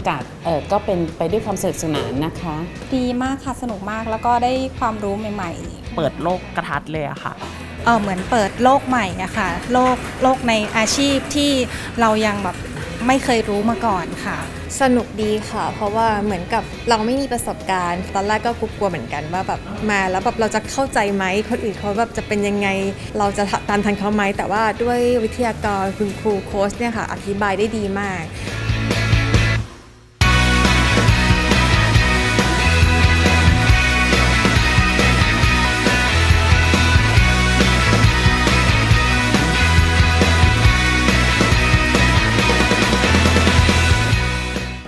ากาศเอ่อก็เป็นไปด้วยความสนุกสนานนะคะ ดีมากค่ะสนุกมากแล้วก็ได้ความรู้ใหม่เปิดโลกกระทัดเลยอะค่ะๆเออเหมือนเปิดโลกใหม่อะค่ะโลกโลกในอาชีพที่เรายังแบบไม่เคยรู้มาก่อนค่ะ สนุกดีค่ะ เพราะว่าเหมือนกับเราไม่มีประสบการณ์ ตอนแรกก็กลัวๆเหมือนกันว่าแบบมาแล้วแบบเราจะเข้าใจไหมคนอื่นเขาแบบจะเป็นยังไง เราจะตามทันเขาไหมแต่ว่าด้วยวิทยากรคุณครูโค้ชเนี่ยค่ะ อธิบายได้ดีมาก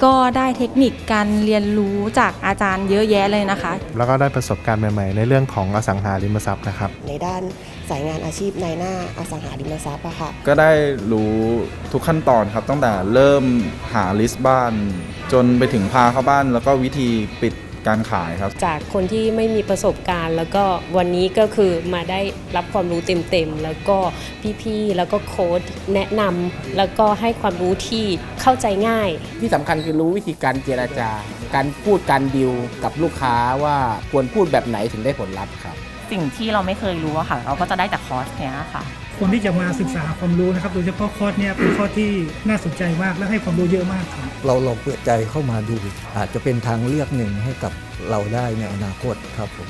ก็ได้เทคนิคการเรียนรู้จากอาจารย์เยอะแยะเลยนะคะ แล้วก็ได้ประสบการณ์ใหม่ๆ ในเรื่องของอสังหาริมทรัพย์นะครับ ในด้านสายงานอาชีพในหน้าอสังหาริมทรัพย์อะค่ะ ก็ได้รู้ทุกขั้นตอนครับตั้งแต่เริ่มหาลิสต์บ้าน จนไปถึงพาเข้าบ้าน แล้วก็วิธีปิด การขายครับ จากคนที่ไม่มีประสบการณ์ แล้วก็วันนี้ก็คือมาได้รับความรู้เต็มๆ แล้วก็พี่ๆ แล้วก็โค้ดแนะนำแล้วก็ให้ความรู้ที่เข้าใจง่าย ที่สำคัญคือรู้วิธีการเจราจา การพูดการดิวกับลูกค้าว่าควรพูดแบบไหนถึงได้ผลลัพธ์ครับ สิ่งที่เราไม่เคยรู้อะค่ะ เราก็จะได้จากคอร์สเนี้ยค่ะ คนที่จะมาศึกษาความรู้นะครับ โดยเฉพาะคอร์สเนี้ยเป็นคอร์สที่น่าสนใจมากและให้ความรู้เยอะมากครับ เราลองเปิดใจเข้ามาดู อาจจะเป็นทางเลือกหนึ่งให้กับเราได้ในอนาคตครับผม